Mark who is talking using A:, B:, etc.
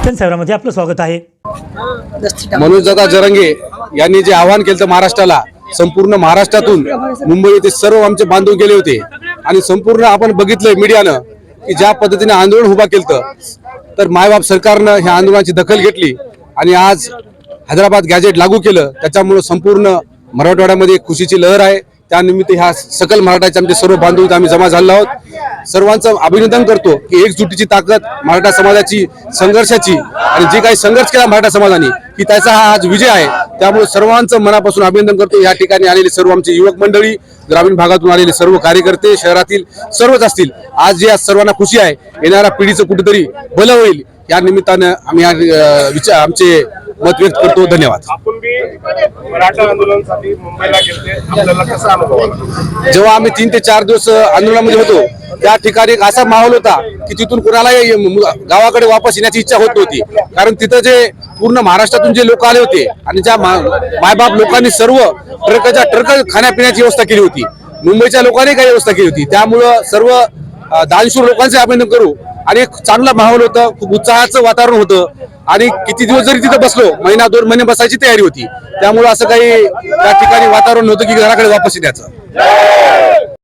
A: दर्शन साहेबांमध्ये आपलं स्वागत आहे.
B: मनोजदादा जरंगे यांनी जे आवाहन केलं महाराष्ट्राला संपूर्ण महाराष्ट्रातून मुंबई येथे सर्व आमचे बांधव गेले होते. आणि संपूर्ण आपण बघितलंय मीडियानं की ज्या पद्धतीने आंदोलन उभा केलं तर मायबाप सरकारनं ह्या आंदोलनाची दखल घेतली आणि आज हैदराबाद गॅजेट लागू केलं. त्याच्यामुळं संपूर्ण मराठवाड्यामध्ये खुशीची लहर आहे. त्यानिमित्त ह्या सकल मराठाचे आमचे सर्व बांधव इथं आम्ही जमा झालेलो आहोत. सर्वांचं अभिनंदन करतो की एकजुटीची ताकद मराठा समाजाची संघर्षाची आणि जे काही संघर्ष केला मराठा समाजाने की त्याचा हा आज विजय आहे. त्यामुळे सर्वांचं मनापासून अभिनंदन करतो. या ठिकाणी आलेले सर्व आमचे युवक मंडळी ग्रामीण भागातून आलेले सर्व कार्यकर्ते शहरातील सर्वच असतील आज जे आज सर्वांना खुशी आहे. येणाऱ्या पिढीचं कुठेतरी भलं होईल. या निमित्तानं आम्ही विचार आमचे मत व्यक्त करतो. धन्यवाद.
C: आपण बी मराठा आंदोलनासाठी मुंबईला गेलते. आपल्याला कसा अनुभव आला?
B: जेव्हा आम्ही तीन ते चार दिवस आंदोलनामध्ये होतो त्या ठिकाणी एक असा माहोल होता की तिथून कुणालाही मु- गावाकडे वापस येण्याची इच्छा होत नव्हती. कारण तिथं जे पूर्ण महाराष्ट्रातून जे लोक आले होते आणि ज्या मायबाप लोकांनी सर्व ट्रकच्या ट्रक खाण्यापिण्याची व्यवस्था केली होती. मुंबईच्या लोकांनी काही व्यवस्था केली होती. त्यामुळं सर्व दानशूर लोकांचे अभिनंदन करू. आणि एक चांगला माहोल होतं. खूप उत्साहाचं वातावरण होतं. आणि किती दिवस जरी तिथं बसलो महिना दोन महिने बसायची तयारी होती. त्यामुळे असं काही त्या ठिकाणी वातावरण नव्हतं की घराकडे वापस येण्याचं.